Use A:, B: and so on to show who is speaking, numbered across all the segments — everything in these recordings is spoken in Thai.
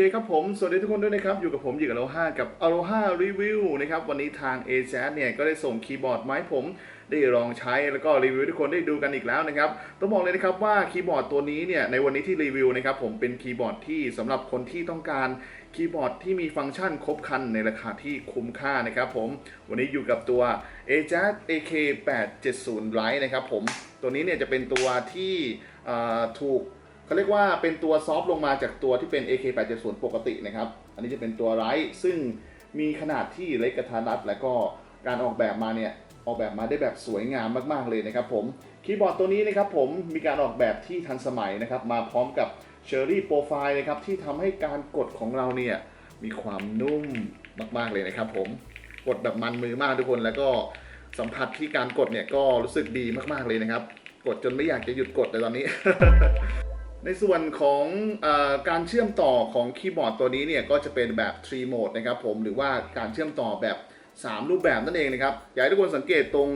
A: เคครับผมสวัสดีทุกคนด้วยนะครับอยู่กับผมอยู่กับโล้ากับอโล้ารีวิวนะครับวันนี้ทาง a อ z เนี่ยก็ได้ส่งคีย์บอร์ดไม้ผมได้ลองใช้แล้วก็รีวิวทุกคนได้ดูกันอีกแล้วนะครับต้องบอกเลยนะครับว่าคีย์บอร์ดตัวนี้เนี่ยในวันนี้ที่รีวิวนะครับผมเป็นคีย์บอร์ดที่สำหรับคนที่ต้องการคีย์บอร์ดที่มีฟังก์ชันครบคัน ในราคาที่คุ้มค่านะครับผมวันนี้อยู่กับตัว a j a z AK870 Lite นะครับผมตัวนี้เนี่ยจะเป็นตัวที่ถูกเขาเรียกว่าเป็นตัวซอฟลงมาจากตัวที่เป็น AK87 ปกตินะครับ อันนี้จะเป็นตัวไรซ์ซึ่งมีขนาดที่เล็กกระทัดรัดและก็การออกแบบมาเนี่ยออกแบบมาได้แบบสวยงามมากๆเลยนะครับ ผมคีย์บอร์ดตัวนี้นะครับ ผมมีการออกแบบที่ทันสมัยนะครับ มาพร้อมกับเชอร์รี่โปรไฟล์นะครับ ที่ทำให้การกดของเราเนี่ย มีความนุ่มมากๆเลยนะครับ ผมกดแบบมันมือมากทุกคน แล้วก็สัมผัสที่การกดเนี่ยก็รู้สึกดีมาก ๆเลยนะครับ กดจนไม่อยากจะหยุดกดเลยตอนนี้ในส่วนของอการเชื่อมต่อของคีย์บอร์ดตัวนี้เนี่ยก็จะเป็นแบบ3โหมดนะครับผมหรือว่าการเชื่อมต่อแบบ 3 รูปแบบนั่นเองนะครับอยากให้ทุกคนสังเกตตรง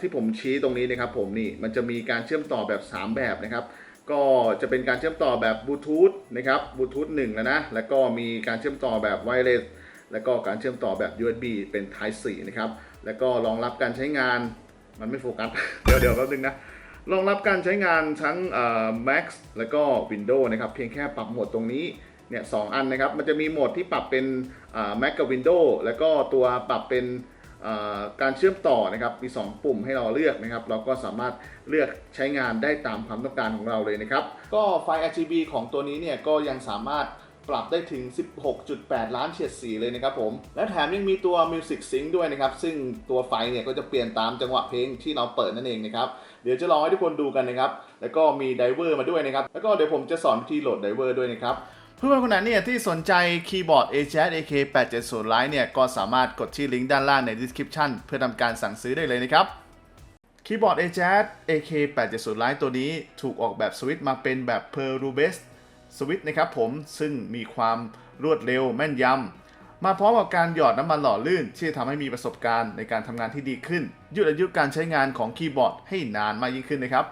A: ที่ผมชี้ตรงนี้นะครับผมนี่มันจะมีการเชื่อมต่อแบบ 3 แบบนะครับ ก็จะเป็นการเชื่อมต่อแบบบลูทูธนะครับบลูทูธหนึ่งนะแล้วก็มีการเชื่อมต่อแบบไวเลสแล้วก็การเชื่อมต่อแบบ USB เป็น Type C นะครับแล้วก็รองรับการใช้งาน มันไม่โฟกัสเดี๋ยวเดี๋ยวแป๊บนึงนะรองรับการใช้งานทั้ง Mac และก็ Windows นะครับ เพียงแค่ปรับโหมดตรงนี้ เนี่ยสอันนะครับ มันจะมีโหมดที่ปรับเป็น Mac กับ Windows แล้วก็ตัวปรับเป็นการเชื่อมต่อนะครับ มี 2 ปุ่มให้เราเลือกนะครับ เราก็สามารถเลือกใช้งานได้ตามความต้องการของเราเลยนะครับ ก็ไฟ RGB ของตัวนี้เนี่ยก็ยังสามารถปรับได้ถึง 16.8 ล้านเฉดสีเลยนะครับผม และแถมยังมีตัว Music Sync ด้วยนะครับ ซึ่งตัวไฟเนี่ยก็จะเปลี่ยนตามจังหวะเพลงที่เราเปิดนั่นเองนะครับ เดี๋ยวจะลองให้ทุกคนดูกันนะครับ แล้วก็มีไดเวอร์มาด้วยนะครับ แล้วก็เดี๋ยวผมจะสอนวิธีโหลดไดเวอร์ด้วยนะครับ เพื่อนๆคนไหนเนี่ยที่สนใจคีย์บอร์ด a j z AK870 Lite เนี่ย ก็สามารถกดที่ลิงก์ด้านล่างใน description เพื่อทำการสั่งซื้อได้เลยนะครับ คีย์บอร์ด a j z AK870 Lite ตัวนี้ถูกออกแบบสวิตช์มาเป็นแบบ p e r u b e s สวิตช์นะครับผมซึ่งมีความรวดเร็วแม่นยำมาพร้อมกับการหยอดน้ำมันหล่อลื่นที่ทำให้มีประสบการณ์ในการทำงานที่ดีขึ้นยืดอายุการใช้งานของคีย์บอร์ดให้นานมากยิ่งขึ้นนะครับ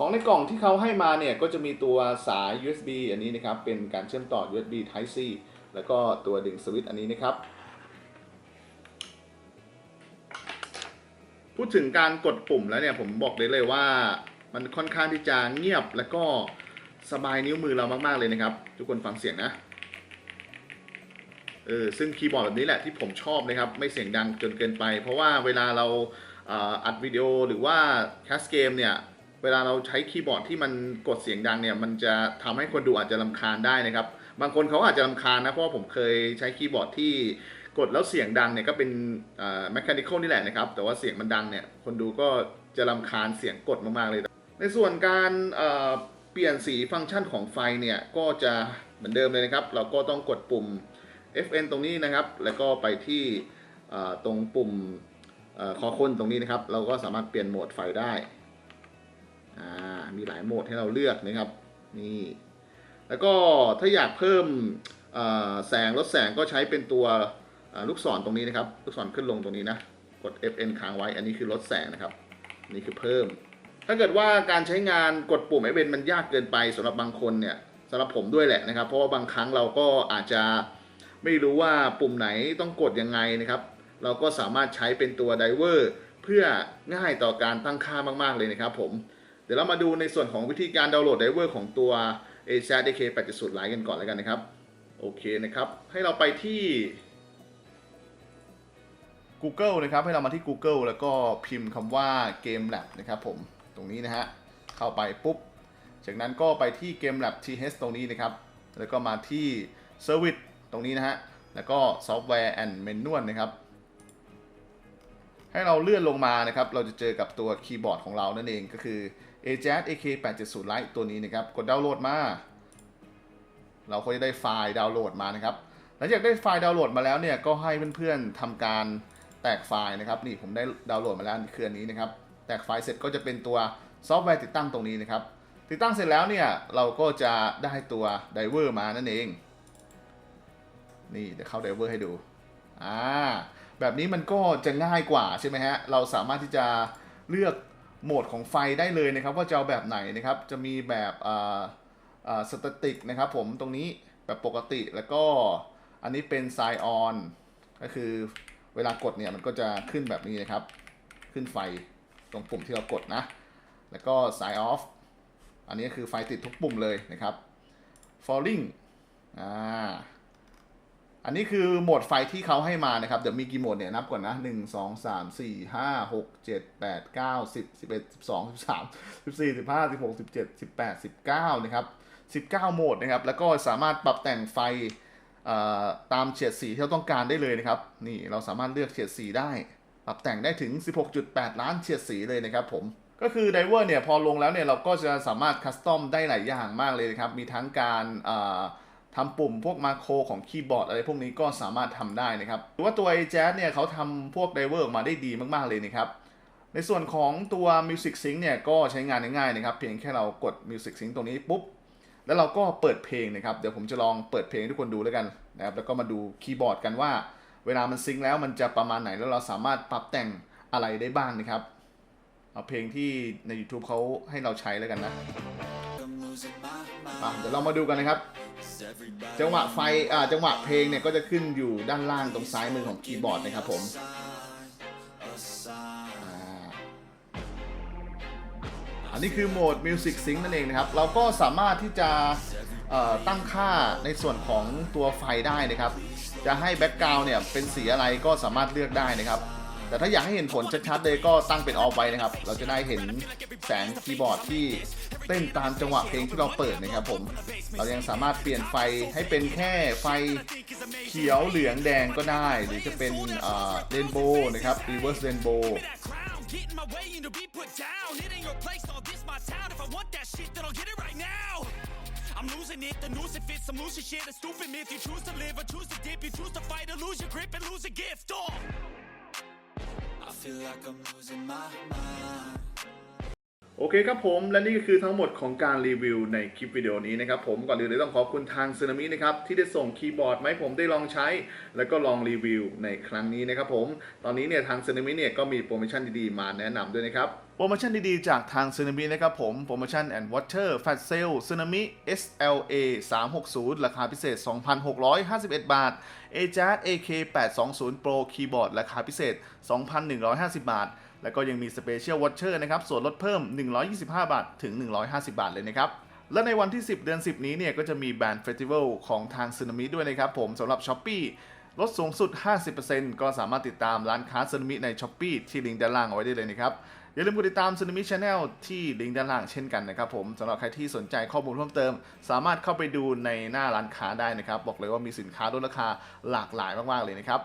A: ของในกล่องที่เขาให้มาเนี่ยก็จะมีตัวสาย USB อันนี้นะครับ เป็นการเชื่อมต่อ USB Type C แล้วก็ตัวดึงสวิตช์อันนี้นะครับ พูดถึงการกดปุ่มแล้วเนี่ยผมบอกเดยเลยว่ามันค่อนข้างที่จะเงียบแล้วก็สบายนิ้วมือเรามาก ๆเลยนะครับ ทุกคนฟังเสียงนะเออซึ่งคีย์บอร์ดแบบนี้แหละที่ผมชอบนะครับ ไม่เสียงดังจนเกินไป เพราะว่าเวลาเราอัดวิดีโอหรือว่าแคสเกมเนี่ยเวลาเราใช้คีย์บอร์ดที่มันกดเสียงดังเนี่ยมันจะทำให้คนดูอาจจะลาคาญได้นะครับ บางคนเขาอาจจะลาคาญนะเพราะผมเคยใช้คีย์บอร์ดที่กดแล้วเสียงดังเนี่ยก็เป็นแมชชีนิคอลนี่แหละนะครับ แต่ว่าเสียงมันดังเนี่ยคนดูก็จะลาคาญเสียงกดมากๆเลย ในส่วนการเปลี่ยนสีฟังก์ชันของไฟเนี่ยก็จะเหมือนเดิมเลยนะครับ เราก็ต้องกดปุ่ม FN ตรงนี้นะครับ แล้วก็ไปที่ตรงปุ่มคอคนตรงนี้นะครับเราก็สามารถเปลี่ยนโหมดไฟได้มีหลายโหมดให้เราเลือกนะครับนี่ แล้วก็ถ้าอยากเพิ่มแสงลดแสงก็ใช้เป็นตัวลูกศรตรงนี้นะครับ ลูกศรขึ้นลงตรงนี้นะกด Fn ค้างไว้อันนี้คือลดแสงนะครับ นี่คือเพิ่ม ถ้าเกิดว่าการใช้งานกดปุ่ม Fn มันยากเกินไปสำหรับบางคนเนี่ยสำหรับผมด้วยแหละนะครับเพราะว่าบางครั้งเราก็อาจจะไม่รู้ว่าปุ่มไหนต้องกดยังไงนะครับ เราก็สามารถใช้เป็นตัวไดเวอร์เพื่อง่ายต่อการตั้งค่ามาก ๆเลยนะครับ ผมดี๋ยวเรามาดูในส่วนของวิธีการดาวน์โหลดไดเวอร์ของตัว a s a d k 8.0 Lite กันก่อนแล้วกันนะครับ โอเคนะครับให้เราไปที่ Google นะครับให้เรามาที่ Google แล้วก็พิมพ์คำว่า Game Lab นะครับผม ตรงนี้นะฮะเข้าไปปุ๊บ จากนั้นก็ไปที่ Game Lab TH ตรงนี้นะครับ แล้วก็มาที่ Service ตรงนี้นะฮะแล้วก็ Software and Manual นะครับ ให้เราเลื่อนลงมานะครับ เราจะเจอกับตัวคีย์บอร์ดของเรานั่นเองก็คือ a j a z AK 8 7 0 Lite ตัวนี้นะครับกดดาวน์โหลดมา เราก็จะได้ไฟล์ดาวน์โหลดมานะครับหลังจากได้ไฟล์ดาวน์โหลดมาแล้วเนี่ยก็ให้เพื่อนๆทำการแตกไฟล์นะครับนี่ผมได้ดาวน์โหลดมาแล้วคืออันนี้นะครับแตกไฟล์เสร็จก็จะเป็นตัวซอฟต์แวร์ติดตั้งตรงนี้นะครับติดตั้งเสร็จแล้วเนี่ยเราก็จะได้ตัวไดเวอร์มานั่นเองนี่เดี๋ยวเข้าไดเวอร์ให้ดูอ่าแบบนี้มันก็จะง่ายกว่าใช่ไหมฮะเราสามารถที่จะเลือกโหมดของไฟได้เลยนะครับ ว่าจะเอาแบบไหน นะครับ จะมีแบบออ่่าาสแตติกนะครับ ผมตรงนี้แบบปกติแล้วก็อันนี้เป็นไซออนก็คือเวลากดเนี่ยมันก็จะขึ้นแบบนี้นะครับ ขึ้นไฟตรงปุ่มที่เรากดนะ แล้วก็สายออฟอันนี้ก็คือไฟติดทุกปุ่มเลยนะครับ falling อ่าอันนี้คือโหมดไฟที่เขาให้มานะครับ เดี๋ยวมีกี่โหมดเนี่ยนับก่อนนะ 1 2 3 4 5 6 7 8 9 10 11 12 13 14 15 16 17 18 19นะครับ19 โหมดนะครับ แล้วก็สามารถปรับแต่งไฟตามเฉดสีที่เราต้องการได้เลยนะครับ นี่เราสามารถเลือกเฉดสีได้ ปรับแต่งได้ถึง 16.8 ล้านเฉดสีเลยนะครับผม ก็คือไดเวอร์เนี่ยพอลงแล้วเนี่ยเราก็จะสามารถคัสตอมได้หลายอย่างมากเลยนะครับมีทั้งการทำปุ่มพวกมาโครของคีย์บอร์ดอะไรพวกนี้ก็สามารถทำได้นะครับ หรือว่าตัว a j a z เนี่ย เขาทำพวกไดเวอร์ออกมาได้ดีมากๆเลยนะครับ ในส่วนของตัว Music Sync เนี่ยก็ใช้งานง่ายๆนะครับ เพียงแค่เรากด Music Sync ตรงนี้ ปุ๊บ แล้วเราก็เปิดเพลงนะครับ เดี๋ยวผมจะลองเปิดเพลงให้ทุกคนดูแล้วกันนะครับ แล้วก็มาดูคีย์บอร์ดกันว่า เวลามันซิงแล้ว มันจะประมาณไหนแล้วเราสามารถปรับแต่งอะไรได้บ้างนะครับ เอาเพลงที่ใน YouTube เขาให้เราใช้แล้วกันนะเดี๋ยวเรามาดูกันนะครับ จังหวะไฟอ่าจังหวะเพลงเนี่ยก็จะขึ้นอยู่ด้านล่างตรงซ้ายมือของคีย์บอร์ดนะครับผมอันนี้คือโหมด Music Sync นั่นเองนะครับ เราก็สามารถที่จะตั้งค่าในส่วนของตัวไฟได้นะครับ จะให้แบ็กกราวน์เนี่ยเป็นสีอะไรก็สามารถเลือกได้นะครับ แต่ถ้าอยากให้เห็นผลชัดๆเลยก็ตั้งเป็นออฟไว้นะครับ เราจะได้เห็นแสงคีย์บอร์ดที่เต้นตามจังหวะเพลงที่เราเปิดนะครับผม เรายังสามารถเปลี่ยนไฟให้เป็นแค่ไฟเขียวเหลืองแดงก็ได้หรือจะเป็นเรนโบว์นะครับรีเวิร์สเรนโบว์ I feel like I'm losing my mind โอเคครับผม และนี่ก็คือทั้งหมดของการรีวิวในคลิปวิดีโอนี้นะครับผม ก่อนอื่นเลยต้องขอบคุณทางซูนามินะครับ ที่ได้ส่งคีย์บอร์ดมาให้ผมได้ลองใช้ แล้วก็ลองรีวิวในครั้งนี้นะครับผม ตอนนี้เนี่ย ทางซูนามิเนี่ยก็มีโปรโมชั่นดีๆมาแนะนำด้วยนะครับ
B: โปรโมชั่นดีๆ จากทางซูนามินะครับผมโปรโมชั่น and water fat sale ซูนามิ SLA 360 ราคาพิเศษ 2,651 บาท a j AK 820 Pro คีย์บอร์ดราคาพิเศษ 2,150 บาทแล้วก็ยังมีสเปเชียลวอชเชอร์นะครับ ส่วนลดเพิ่ม 125 บาท ถึง 150 บาทเลยนะครับ และในวันที่ 10 เดือน 10 นี้เนี่ย ก็จะมีแบรนด์เฟสติวัลของทางซูนามิด้วยนะครับผมสำหรับช้อปปีลดสูงสุด 50%ก็สามารถติดตามร้านค้าซูนามิในช้อปปีที่ลิงก์ด้านล่างเอาไว้ได้เลยนะครับ อย่าลืมกดติดตามซูนามิชาแนลที่ลิงก์ด้านล่างเช่นกันนะครับผมสำหรับใครที่สนใจข้อมูลเพิ่มเติม สามารถเข้าไปดูในหน้าร้านค้าได้นะครับบอกเลยว่ามีสินค้าลดราคาหลากหลายมาก ๆ เลยนะครับ